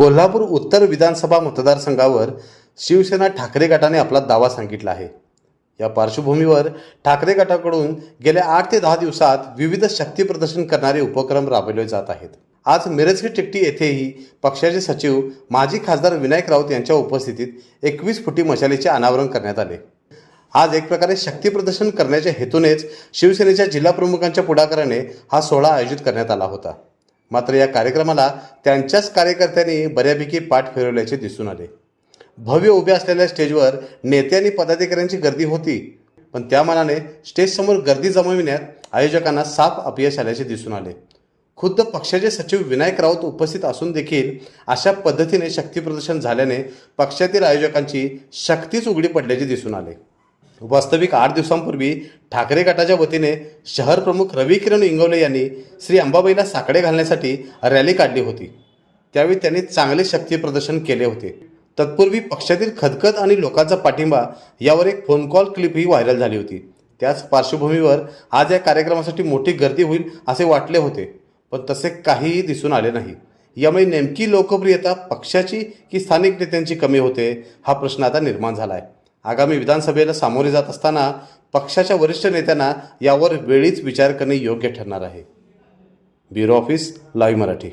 कोल्हापूर उत्तर विधानसभा मतदारसंघावर शिवसेना ठाकरे गटाने आपला दावा सांगितला आहे. या पार्श्वभूमीवर ठाकरे गटाकडून गेल्या आठ ते दहा दिवसात विविध शक्ती प्रदर्शन करणारे उपक्रम राबवले जात आहेत. आज मिरजगी टिकटी येथेही पक्षाचे सचिव माजी खासदार विनायक राऊत यांच्या उपस्थितीत एकवीस फुटी मशालीचे अनावरण करण्यात आले. आज एक प्रकारे शक्ती प्रदर्शन करण्याच्या हेतूनेच शिवसेनेच्या जिल्हा प्रमुखांच्या पुढाकाराने हा सोहळा आयोजित करण्यात आला होता. मात्र या कार्यक्रमाला त्यांच्याच कार्यकर्त्यांनी बऱ्यापैकी पाठ फिरवल्याचे दिसून आले. भव्य उभे असलेल्या स्टेजवर नेते आणि पदाधिकाऱ्यांची गर्दी होती पण त्या मानाने स्टेजसमोर गर्दी जमविण्यात आयोजकांना साफ अपयश आल्याचे दिसून आले. खुद्द पक्षाचे सचिव विनायक राऊत उपस्थित असून देखील अशा पद्धतीने शक्तीप्रदर्शन झाल्याने पक्षातील आयोजकांची शक्तीच उघडी पडल्याचे दिसून आले. वास्तविक आठ दिवसांपूर्वी ठाकरे गटाच्या वतीने शहर प्रमुख रवी किरण इंगवले यांनी श्री अंबाबाईला साकडे घालण्यासाठी रॅली काढली होती. त्यावेळी त्यांनी चांगले शक्ती प्रदर्शन केले होते. तत्पूर्वी पक्षातील खदखद आणि लोकांचा पाठिंबा यावर एक फोन कॉल क्लिपही व्हायरल झाली होती. त्याच पार्श्वभूमीवर आज या कार्यक्रमासाठी मोठी गर्दी होईल असे वाटले होते पण तसे काहीही दिसून आले नाही. यामुळे नेमकी लोकप्रियता पक्षाची की स्थानिक नेत्यांची कमी होते हा प्रश्न आता निर्माण झाला आहे आगामी विधानसभेला सामोरे जात असताना पक्षाच्या वरिष्ठ नेत्यांना यावर वेळीच विचार करणे योग्य ठरणार आहे. Bureau office live Marathi.